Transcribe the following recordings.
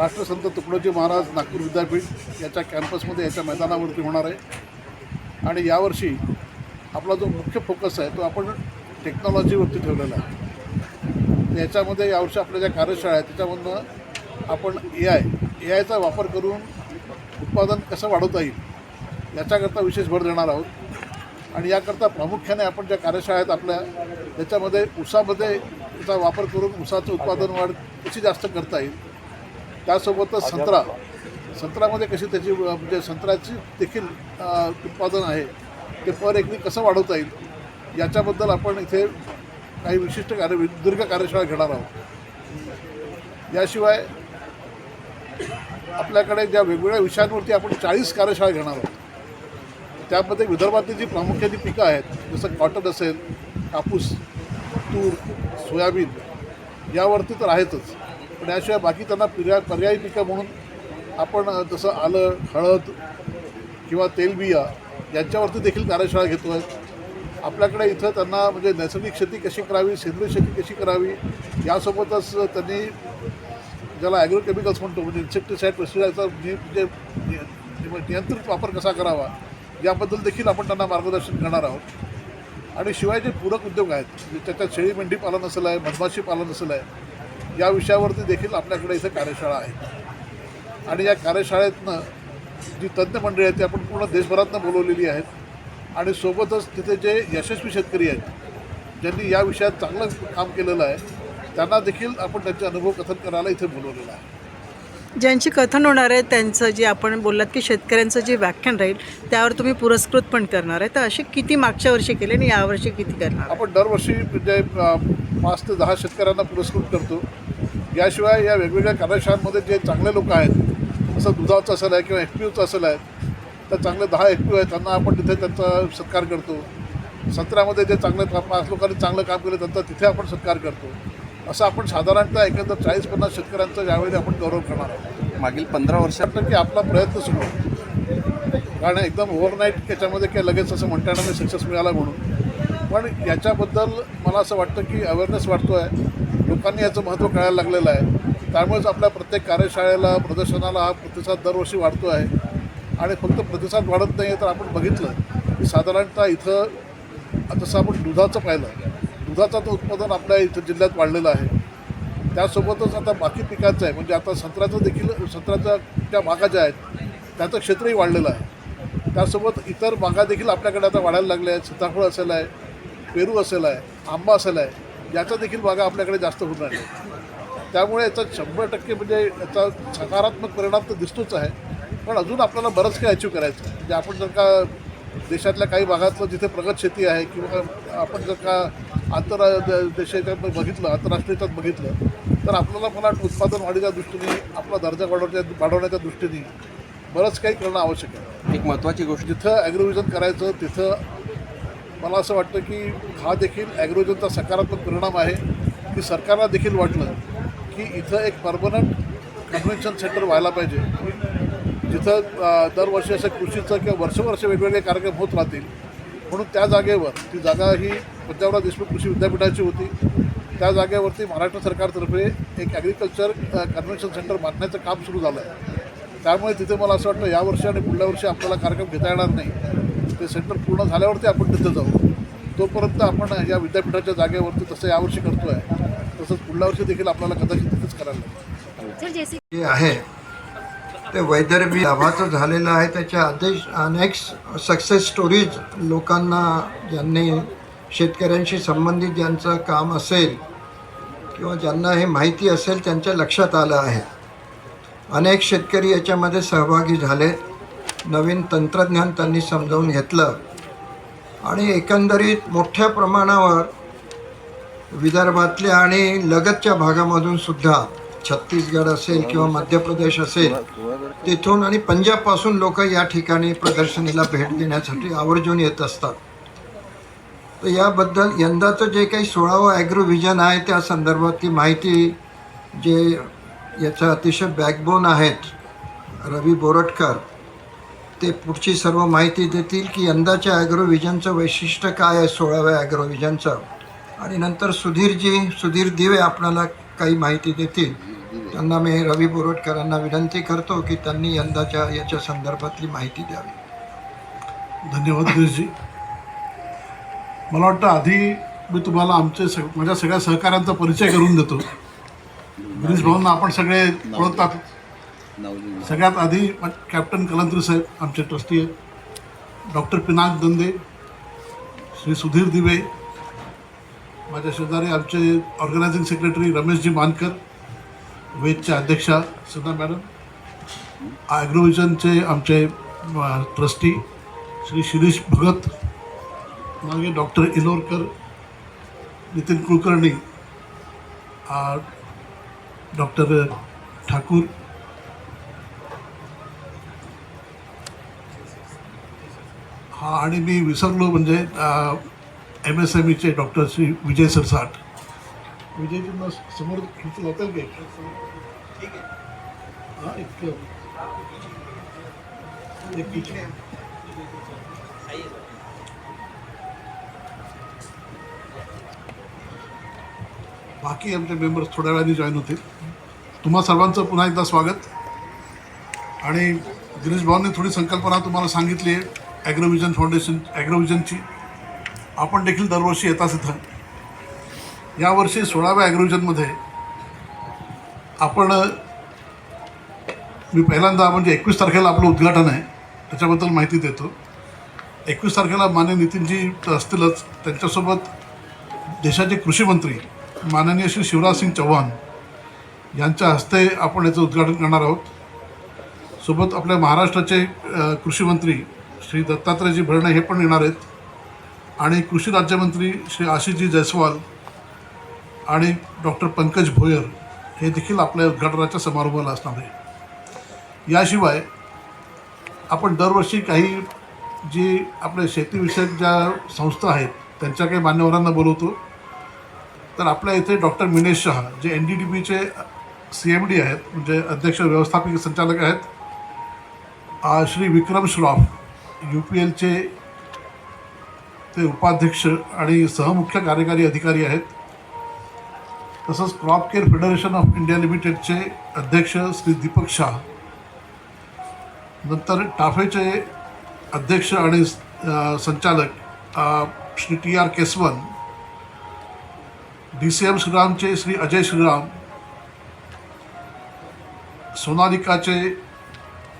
राष्ट्रसंत तुकडोजी महाराज नागपूर विद्यापीठ याच्या कॅम्पसमध्ये याच्या मैदानावरती होणार आहे. आणि यावर्षी आपला जो मुख्य फोकस आहे तो आपण टेक्नॉलॉजीवरती ठेवलेला आहे. याच्यामध्ये यावर्षी आपल्या ज्या कार्यशाळा आहेत त्याच्यामधनं आपण ए आय ए आयचा वापर करून उत्पादन कसं वाढवता येईल याच्याकरता विशेष भर देणार आहोत. आणि याकरता प्रामुख्याने आपण ज्या कार्यशाळा आहेत आपल्या त्याच्यामध्ये ऊसामध्ये त्याचा वापर करून ऊसाचं उत्पादन वाढ कशी जास्त करता येईल त्यासोबतच संत्रा. संत्र्यामध्ये कशी त्याची म्हणजे संत्र्याची देखील उत्पादन आहे. ते पर एकरी कसं वाढवता येईल? याच्याबद्दल आपण इथे काही विशिष्ट कार्य दीर्घ कार्यशाळा घेणार आहोत. याशिवाय आपल्याकडे ज्या वेगवेगळ्या विषयांवरती आपण चाळीस कार्यशाळा घेणार आहोत. त्यामध्ये विदर्भातली जी प्रामुख्याने पिकं आहेत जसं कॉटन असेल कापूस तूर सोयाबीन यावरती तर आहेतच. पण याशिवाय बाकी त्यांना पर्याय पर्यायी पिकं म्हणून आपण जसं आलं हळद किंवा तेलबिया यांच्यावरती देखील कार्यशाळा घेतो आहे आपल्याकडे इथं त्यांना म्हणजे नैसर्गिक शेती कशी करावी सेंद्रिय शेती कशी करावी यासोबतच त्यांनी ज्याला ॲग्रोकेमिकल्स म्हणतो म्हणजे इन्सेक्टिसाईड पेस्टिसाईडचा म्हणजे नियंत्रित वापर कसा करावा याबद्दल देखील आपण त्यांना मार्गदर्शन करणार आहोत. आणि शिवाय जे पूरक उद्योग आहेत म्हणजे त्याच्यात शेळी मेंढी पालन असेल आहे मधमाशी पालन असेल आहे या विषयावरती देखील आपल्याकडे इथं कार्यशाळा आहे. आणि या कार्यशाळेतनं जी तज्ज्ञ मंडळी आहेत ती आपण पूर्ण देशभरातनं बोलवलेली आहेत. आणि सोबतच तिथे जे यशस्वी शेतकरी आहेत ज्यांनी या विषयात चांगलं काम केलेलं आहे त्यांना देखील आपण त्यांचे अनुभव कथन करायला इथे बोलवलेलं आहे. ज्यांची कथन होणार आहे त्यांचं जे आपण बोललात की शेतकऱ्यांचं जे व्याख्यान राहील त्यावर तुम्ही पुरस्कृत पण करणार आहे. तर असे किती मागच्या वर्षी केले आणि यावर्षी किती करणार आपण दरवर्षी म्हणजे पाच ते दहा शेतकऱ्यांना पुरस्कृत करतो. याशिवाय या वेगवेगळ्या कार्यशाळांमध्ये जे चांगले लोक आहेत जसं दुधाचं असेल आहे किंवा एफ पी यूचं असेल आहे तर चांगले दहा एफ पी आहेत त्यांना आपण तिथे त्यांचा सत्कार करतो. सत्रामध्ये जे चांगले पाच लोकांनी चांगलं काम केलं त्यांचा तिथे आपण सत्कार करतो. असं आपण साधारणतः एकंदर चाळीस पन्नास शेतकऱ्यांचा यावेळी आपण गौरव करणार आहोत. मागील पंधरा वर्षात की आपला प्रयत्न सुरू कारण एकदम ओव्हरनाईट त्याच्यामध्ये काही लगेच असं म्हणता येणार नाही सक्सेस मिळाला म्हणून. पण याच्याबद्दल मला असं वाटतं की अवेअरनेस वाढतो आहे लोकांनी याचं महत्त्व कळायला लागलेलं आहे. त्यामुळेच आपल्या प्रत्येक कार्यशाळेला प्रदर्शनाला हा प्रतिसाद दरवर्षी वाढतो आहे आणि फक्त प्रतिसाद वाढत नाही आहे तर आपण बघितलं की साधारणतः इथं जसं आपण दुधाचं पाहिलं. दुधाचं तर उत्पादन आपल्या इथं जिल्ह्यात वाढलेलं आहे. त्यासोबतच आता बाकी पिकाचं आहे. म्हणजे आता संत्र्याचं देखील संत्र्याच्या ज्या बागा ज्या आहेत त्याचं क्षेत्रही वाढलेलं आहे. त्यासोबत इतर बागा देखील आपल्याकडे आता वाढायला लागल्या आहेत. सीताफळ असेल आहे पेरू असेल आहे आंबा असेल आहे याचा देखील बागा आपल्याकडे जास्त होऊन राहिल्या त्यामुळे याचा शंभर टक्के म्हणजे याचा सकारात्मक परिणाम तर दिसतोच आहे. पण अजून आपल्याला बरंच काही अचीव करायचं आहे. म्हणजे आपण जर का देशातल्या काही भागातलं जिथे प्रगत शेती आहे किंवा आपण जर का आंतर देशाच्यात बघितलं आंतरराष्ट्रीयाच्यात बघितलं तर आपल्याला मला उत्पादन वाढीच्या दृष्टीने आपला दर्जा वाढवण्याच्या वाढवण्याच्या दृष्टीने बरंच काही करणं आवश्यक आहे. एक महत्त्वाची गोष्ट जिथं ॲग्रोव्हिजन करायचं तिथं मला असं वाटतं की हा देखील ॲग्रोव्हिजनचा सकारात्मक परिणाम आहे. की सरकारला देखील वाटलं की इथं एक परमनंट कन्व्हेन्शन सेंटर व्हायला पाहिजे. जिथं दरवर्षी असं कृषीचं किंवा वर्षवर्ष वेगवेगळे कार्यक्रम होत राहतील. म्हणून त्या जागेवर ती जागा ही पंजाबराव देशमुख कृषी विद्यापीठाची होती. त्या जागेवरती महाराष्ट्र सरकारतर्फे एक ॲग्रिकल्चर कन्व्हेन्शन सेंटर बांधण्याचं काम सुरू झालं आहे त्यामुळे तिथे मला असं वाटतं यावर्षी आणि पुढल्या वर्षी आपल्याला कार्यक्रम घेता येणार नाही. ते सेंटर पूर्ण झाल्यावरती आपण तिथे जाऊ. तोपर्यंत आपण या विद्यापीठाच्या जागेवरती तसं यावर्षी करतो आहे तसंच पुढल्या वर्षी देखील आपल्याला कदाचित तिथेच करायला लागेल. सर जैसे जे आहे ते वैदर्भी लाभाचं झालेलं आहे. त्याच्या आदेश अनेक सक्सेस स्टोरीज लोकांना ज्यांनी शेतकऱ्यांशी संबंधित ज्यांचं काम असेल किंवा ज्यांना हे माहिती असेल त्यांच्या लक्षात आलं आहे. अनेक शेतकरी याच्यामध्ये सहभागी झाले. नवीन तंत्रज्ञान त्यांनी समजावून घेतलं. आणि एकंदरीत मोठ्या प्रमाणावर विदर्भातल्या आणि लगतच्या भागामधून सुद्धा छत्तीसगड असेल किंवा मध्य प्रदेश असेल तिथून आणि पंजाबपासून लोक या ठिकाणी प्रदर्शनीला भेट देण्यासाठी आवर्जून येत असतात. तर याबद्दल यंदाचं जे काही सोळावं ॲग्रोव्हिजन आहे त्या संदर्भातली माहिती जे याचं अतिशय बॅकबोन आहेत रवी बोरटकर ते पुढची सर्व माहिती देतील की यंदाच्या ॲग्रोविजनचं वैशिष्ट्य काय आहे सोळाव्या ॲग्रोव्हिजनचं आणि नंतर सुधीरजी सुधीर दिवे आपल्याला काही माहिती देतील. त्यांना मी रवी बोरटकरांना विनंती करतो की त्यांनी यंदाच्या याच्या संदर्भातली माहिती द्यावी. धन्यवाद गिरीशजी मला वाटतं आधी मी तुम्हाला आमचे सग माझ्या सगळ्या सहकाऱ्यांचा परिचय करून देतो. गिरीश भाऊंना आपण सगळे ओळखतात. सगळ्यात आधी कॅप्टन कलंत्री साहेब आमचे ट्रस्टी आहेत. डॉक्टर पिनाक दंदे श्री सुधीर दिवे माझ्या शेजारी आमचे ऑर्गनायझिंग सेक्रेटरी रमेशजी मानकर वेदच्या अध्यक्षा सुधा मॅडम ॲग्रोविजनचे आमचे ट्रस्टी श्री शिरीष भगत मागे डॉक्टर इलोरकर नितीन कुलकर्णी डॉक्टर ठाकूर हा आणि मी विसरलो म्हणजे एम एस एम ईचे डॉक्टर श्री विजय सरसाट. विजयजींना समोर खिचू जातील का हा एक बाकी आमचे मेंबर्स थोड्या वेळाने जॉईन होतील. तुम्हा सर्वांचं पुन्हा एकदा स्वागत. आणि गिरीश भाऊंनी थोडी संकल्पना तुम्हाला सांगितली आहे ॲग्रोविजन फाउंडेशन ॲग्रोविजनची आपण देखील दरवर्षी येताच इथं. यावर्षी सोळाव्या ॲग्रोविजनमध्ये आपण मी पहिल्यांदा म्हणजे एकवीस तारखेला आपलं उद्घाटन आहे. त्याच्याबद्दल माहिती देतो. एकवीस तारखेला मान्य नितीनजी असतीलच त्यांच्यासोबत देशाचे कृषी मंत्री माननीय श्री शिवराजसिंग चव्हाण चौहान यांच्या हस्ते आपण याचं उद्घाटन करणार आहोत. सोबत आपल्या महाराष्ट्राचे कृषीमंत्री श्री दत्तात्रयजी भरणे हे पण येणार आहेत आणि कृषी राज्यमंत्री श्री आशिषजी जयस्वाल आणि डॉक्टर पंकज भोयर हे देखील आपल्या उद्घाटनाच्या समारंभाला असणार आहे याशिवाय आपण दरवर्षी काही जी आपल्या शेतीविषयक ज्या संस्था आहेत त्यांच्या काही मान्यवरांना बोलवतो. तर आपल्या इथे doctor Minesh Shah J N D D बीचे सी एम डी आहेत म्हणजे अध्यक्ष व्यवस्थापकीय संचालक आहेत श्री विक्रम श्रॉफ यू पी एलचे ते उपाध्यक्ष आणि सहमुख्य कार्यकारी अधिकारी आहेत. तसंच crop care federation of India लिमिटेडचे अध्यक्ष श्री दीपक शाह. नंतर टाफेचे अध्यक्ष आणि संचालक Shri T R Kesavan D C M श्रीरामचे Shri Ajay Shriram सोनालिकाचे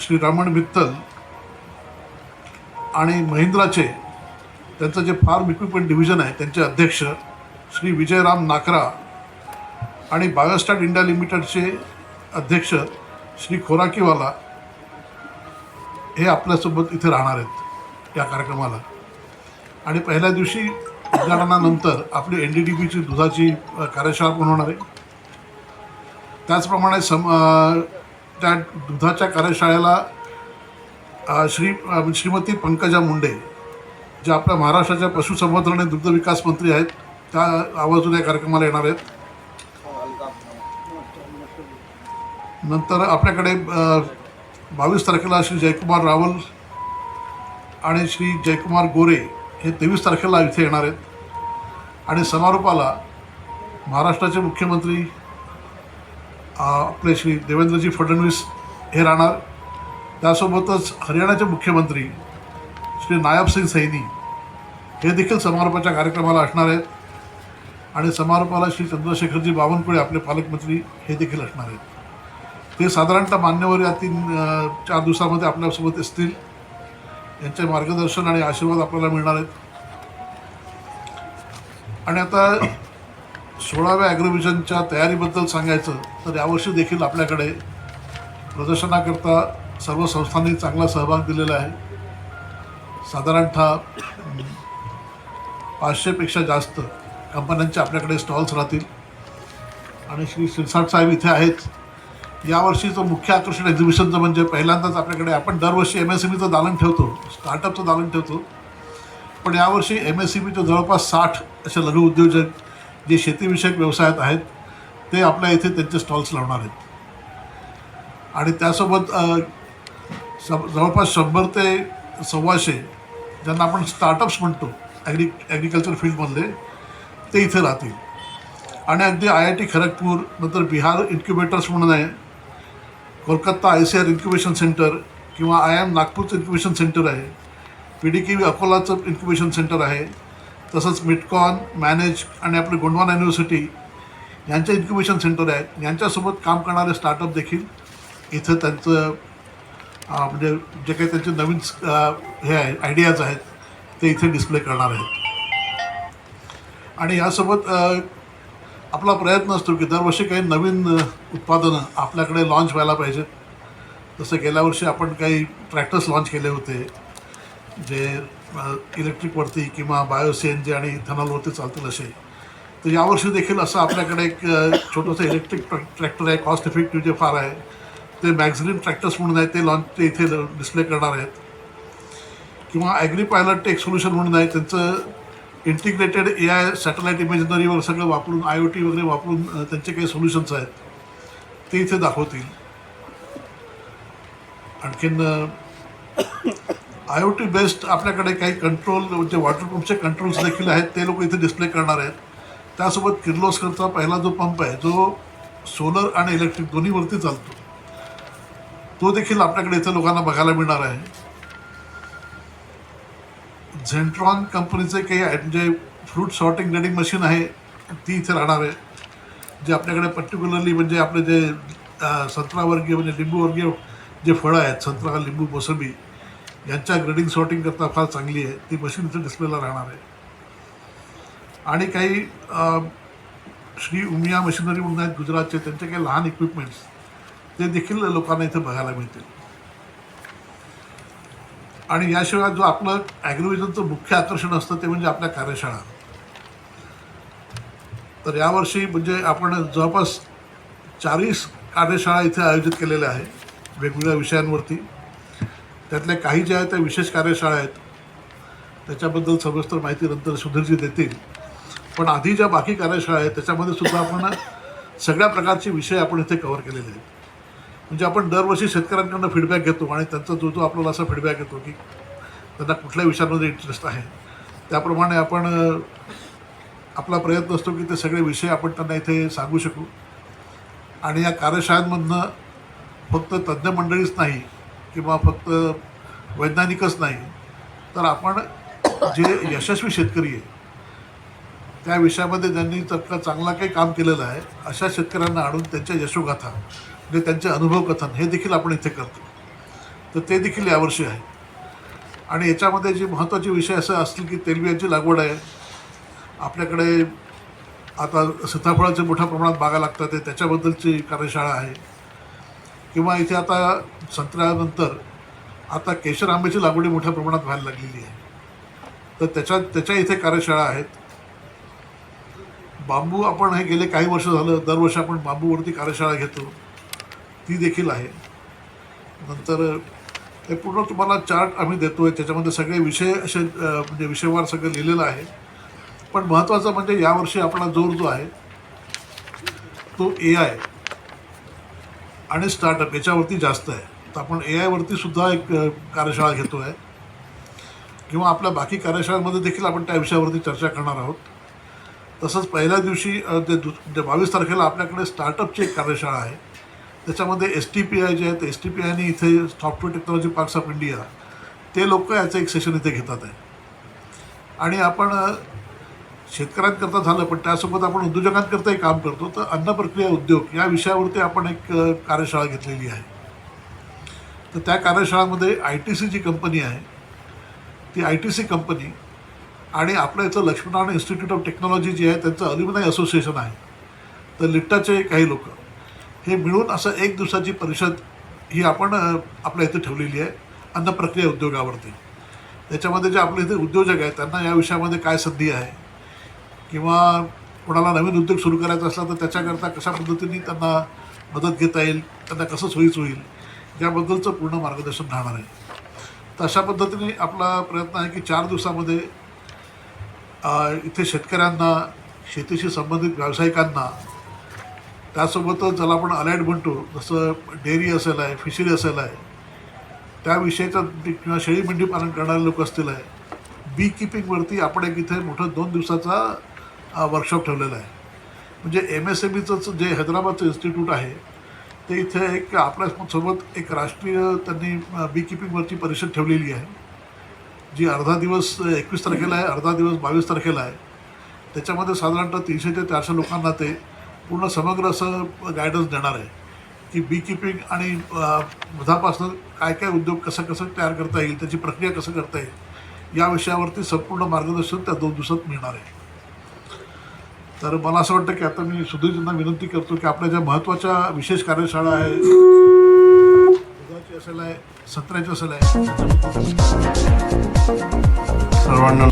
श्री रमण मित्तल आणि महिंद्राचे त्यांचं जे फार्म इक्विपमेंट डिव्हिजन आहे त्यांचे अध्यक्ष श्री विजयराम नाकरा आणि बायोस्टार्ट इंडिया लिमिटेडचे अध्यक्ष श्री खोराकीवाला हे आपल्यासोबत इथे राहणार आहेत या कार्यक्रमाला. आणि पहिल्या दिवशी उद्घाटनानंतर आपली एन डी डी बीची दुधाची कार्यशाळा पण होणार आहे. त्याचप्रमाणे सम त्या दुधाच्या कार्यशाळेला श्री श्रीमती पंकजा मुंडे ज्या आपल्या महाराष्ट्राच्या पशुसंवर्धन आणि दुग्धविकास मंत्री आहेत त्या आवर्जून या कार्यक्रमाला येणार आहेत. नंतर आपल्याकडे बावीस तारखेला श्री जयकुमार रावल आणि श्री जयकुमार गोरे हे तेवीस तारखेला इथे येणार आहेत. आणि समारोपाला महाराष्ट्राचे मुख्यमंत्री आपले श्री देवेंद्रजी फडणवीस हे राहणार. त्यासोबतच हरियाणाचे मुख्यमंत्री श्री नायब सिंग सैनी हे देखील समारोपाच्या कार्यक्रमाला असणार आहेत. आणि समारोपाला श्री चंद्रशेखरजी बावनकुळे आपले पालकमंत्री हे देखील असणार आहेत. ते साधारणतः मान्यवर या तीन चार दिवसामध्ये आपल्यासोबत असतील. यांचे मार्गदर्शन आणि आशीर्वाद आपल्याला मिळणार आहेत. आणि आता सोळाव्या ॲग्रोव्हिजनच्या तयारीबद्दल सांगायचं तर यावर्षी देखील आपल्याकडे प्रदर्शनाकरता सर्व संस्थांनी चांगला सहभाग दिलेला आहे. साधारणतः पाचशेपेक्षा जास्त कंपन्यांचे आपल्याकडे स्टॉल्स राहतील. आणि श्री शिरसाट साहेब इथे आहेत. यावर्षीचं मुख्य आकर्षण एक्झिबिशनचं म्हणजे पहिल्यांदाच आपल्याकडे आपण दरवर्षी एम एस एम ईचं दालन ठेवतो स्टार्टअपचं दालन ठेवतो. पण यावर्षी एम एस सी बीच्या जवळपास साठ असे लघु उद्योजक जे शेतीविषयक व्यवसायात आहेत ते आपल्या इथे त्यांचे स्टॉल्स लावणार आहेत. आणि त्यासोबत अ, जवळपास शंभर ते सव्वाशे ज्यांना आपण स्टार्टअप्स म्हणतो ॲग्री ॲग्रिकल्चर फील्डमधले ते इथे राहतील. आणि अगदी आय आय टी खरगपूर नंतर बिहार इन्क्युबेटर्स म्हणून आहे Kolkata I C R incubation centre किंवा आय एम नागपूरचं इन्क्युबेशन सेंटर आहे पी डी के व्ही अकोलाचं इन्क्युबेशन सेंटर आहे. तसंच मिटकॉन मॅनेज आणि आपली गोंडवाना युनिव्हर्सिटी यांचे इन्क्युबेशन सेंटर आहेत. यांच्यासोबत काम करणारे स्टार्टअप देखील इथं त्यांचं म्हणजे जे काही त्यांचे नवीन हे आहे आयडियाज आहेत ते इथे डिस्प्ले करणार आहेत. आणि यासोबत आपला प्रयत्न असतो की दरवर्षी काही नवीन उत्पादनं आपल्याकडे लॉन्च व्हायला पाहिजेत. जसं गेल्या वर्षी आपण काही ट्रॅक्टर्स लॉन्च केले होते. जे इलेक्ट्रिक इलेक्ट्रिकवरती किंवा बायो एन आणि इथेनॉलवरती चालतील असे. तर यावर्षी देखील असं आपल्याकडे एक छोटंसं इलेक्ट्रिक ट्रॅ ट्रॅक्टर आहे कॉस्ट इफेक्टिव्ह जे फार आहे. ते मॅक्झिलिन ट्रॅक्टर्स म्हणून आहे ते लॉन्च ते इथे डिस्प्ले करणार आहेत. किंवा ॲग्री पायलट एक सोल्युशन म्हणून आहे त्यांचं इंटिग्रेटेड ए आय सॅटेलाईट इमेजनरीवर सगळं वापरून आय ओ टी वगैरे वापरून त्यांचे काही सोल्युशन्स आहेत. ते इथे दाखवतील. आणखीन आय ओ टी बेस्ड आपल्याकडे काही कंट्रोल म्हणजे पंपचे कंट्रोल्स देखील आहेत ते लोक इथे डिस्प्ले करणार आहेत. त्यासोबत किर्लोस्करचा पहिला जो पंप आहे जो सोलर आणि इलेक्ट्रिक दोन्हीवरती चालतो. तो देखील आपल्याकडे इथे लोकांना बघायला मिळणार आहे. झेंट्रॉन कंपनीचे काही आहे म्हणजे फ्रूट सॉर्टिंग ग्रेडिंग मशीन आहे ती इथे राहणार आहे. जे आपल्याकडे पर्टिक्युलरली म्हणजे आपले जे संत्रावर्गीय म्हणजे लिंबूवर्गीय जे फळं आहेत संत्रा लिंबू मोसंबी यांच्या ग्रेडिंग सॉर्टिंग करता फार चांगली आहे. ती मशीन इथे डिस्प्लेला राहणार आहे. आणि काही श्री उमिया मशिनरी म्हणून आहेत गुजरातचे त्यांचे काही लहान इक्विपमेंट्स ते देखील लोकांना इथे बघायला मिळतील. आणि याशिवाय जो आपलं ॲग्रोविजनचं मुख्य आकर्षण असतं ते म्हणजे आपल्या कार्यशाळा. तर यावर्षी म्हणजे आपण जवळपास चाळीस कार्यशाळा इथे आयोजित केलेल्या आहे वेगवेगळ्या विषयांवरती. त्यातल्या काही ज्या आहेत त्या विशेष कार्यशाळा आहेत. त्याच्याबद्दल सविस्तर माहिती नंतर सुधीरजी देतील. पण आधी ज्या बाकी कार्यशाळा आहेत त्याच्यामध्ये सुद्धा आपण सगळ्या प्रकारचे विषय आपण इथे कव्हर केलेले आहेत. म्हणजे आपण दरवर्षी शेतकऱ्यांकडनं फीडबॅक घेतो आणि त्यांचा जो जो आपल्याला असा फीडबॅक येतो की त्यांना कुठल्या विषयांमध्ये इंटरेस्ट आहे. त्याप्रमाणे आपण आपला प्रयत्न असतो की ते सगळे विषय आपण त्यांना इथे सांगू शकू. आणि या कार्यशाळांमधनं फक्त तज्ज्ञ मंडळीच नाही किंवा फक्त वैज्ञानिकच नाही तर आपण जे यशस्वी शेतकरी आहे त्या विषयामध्ये ज्यांनी चक्का चांगला काही काम केलेलं आहे अशा शेतकऱ्यांना आणून त्यांच्या यशोगाथा म्हणजे त्यांचे अनुभव कथन हे देखील आपण इथे करतो. तर ते देखील यावर्षी आहे. आणि याच्यामध्ये जे महत्त्वाचे विषय असं असतील की तेलबियांची लागवड आहे. आपल्याकडे आता सीताफळाचे मोठ्या प्रमाणात बागा लागतात ते त्याच्याबद्दलची कार्यशाळा आहे. किंवा इथे आता संत्र्यानंतर आता केशर आंब्याची लागवडी मोठ्या प्रमाणात व्हायला लागलेली आहे. तर त्याच्या त्याच्या इथे कार्यशाळा आहेत. बांबू आपण हे गेले काही वर्ष झालं दरवर्षी आपण बांबूवरती कार्यशाळा घेतो. ती देखील आहे. नंतर हे पूर्ण तुम्हाला चार्ट आम्ही देतो आहे त्याच्यामध्ये सगळे विषय असे म्हणजे विषयवार सगळं लिहिलेलं आहे. पण महत्त्वाचं म्हणजे यावर्षी आपला जोर जो आहे तो ए आय आणि स्टार्टअप याच्यावरती जास्त आहे. तर आपण ए आयवरती सुद्धा एक कार्यशाळा घेतो आहे किंवा आपल्या बाकी कार्यशाळांमध्ये देखील आपण त्या विषयावरती चर्चा करणार आहोत. तसंच पहिल्या दिवशी जे दु जे बावीस तारखेला आपल्याकडे स्टार्टअपची एक कार्यशाळा आहे. त्याच्यामध्ये एस टी पी आय जे आहेत एस टी पी आयने इथे software technology parks of India ते लोक याचं एक सेशन इथे घेतात आहे. आणि आपण शेतकऱ्यांकरता झालं पण त्यासोबत आपण उद्योजकांकरताही काम करतो. तर अन्न प्रक्रिया उद्योग या विषयावरती आपण एक कार्यशाळा घेतलेली आहे. तर त्या कार्यशाळामध्ये आय टी सी जी कंपनी आहे ती आय टी सी कंपनी आणि आपलं इथलं लक्ष्मीनारायण इन्स्टिट्यूट ऑफ टेक्नॉलॉजी जी आहे त्यांचं अल्युमिनाय असोसिएशन आहे. तर लिट्टाचे काही लोक. हे मिळून असं एक दिवसाची परिषद ही आपण आपल्या इथे ठेवलेली आहे अन्न प्रक्रिया उद्योगावरती. त्याच्यामध्ये जे आपले इथे उद्योजक आहेत त्यांना या विषयामध्ये काय संधी आहे किंवा कोणाला नवीन उद्योग सुरू करायचा असला तर त्याच्याकरता कशा पद्धतीने त्यांना मदत घेता येईल त्यांना कसं सोयीच होईल याबद्दलचं पूर्ण मार्गदर्शन राहणार आहे. तर अशा पद्धतीने आपला प्रयत्न आहे की चार दिवसामध्ये इथे शेतकऱ्यांना शेतीशी संबंधित व्यावसायिकांना त्यासोबतच ज्याला आपण अलाइड म्हणतो जसं डेअरी असेल आहे फिशरी असेल आहे त्याविषयीचा किंवा शेळी मेंढी पालन करणारे लोक असतील आहे बी किपिंगवरती आपण एक इथे मोठं दोन दिवसाचा वर्कशॉप ठेवलेला आहे. म्हणजे एम एस एम ईचं जे हैदराबादचं इन्स्टिट्यूट आहे ते इथे एक आपल्यासोबत एक राष्ट्रीय त्यांनी बी किपिंगवरची परिषद ठेवलेली आहे. जी अर्धा दिवस एकवीस तारखेला आहे अर्धा दिवस बावीस तारखेला आहे. त्याच्यामध्ये साधारणतः तीनशे ते चारशे लोकांना ते पूर्ण समग्र असं गायडन्स देणार आहे की बी किपिंग आणि अ, मधापासून काय काय उद्योग कसं कसं तयार करता येईल त्याची प्रक्रिया कसं करता येईल या विषयावरती संपूर्ण मार्गदर्शन त्या दोन दिवसात मिळणार आहे. तर मला असं वाटतं की आता मी सुधीरजींना विनंती करतो की आपल्या ज्या महत्त्वाच्या विशेष कार्यशाळा आहे दुधाची असेल आहे सत्र्याची असेल आहे सर्वांना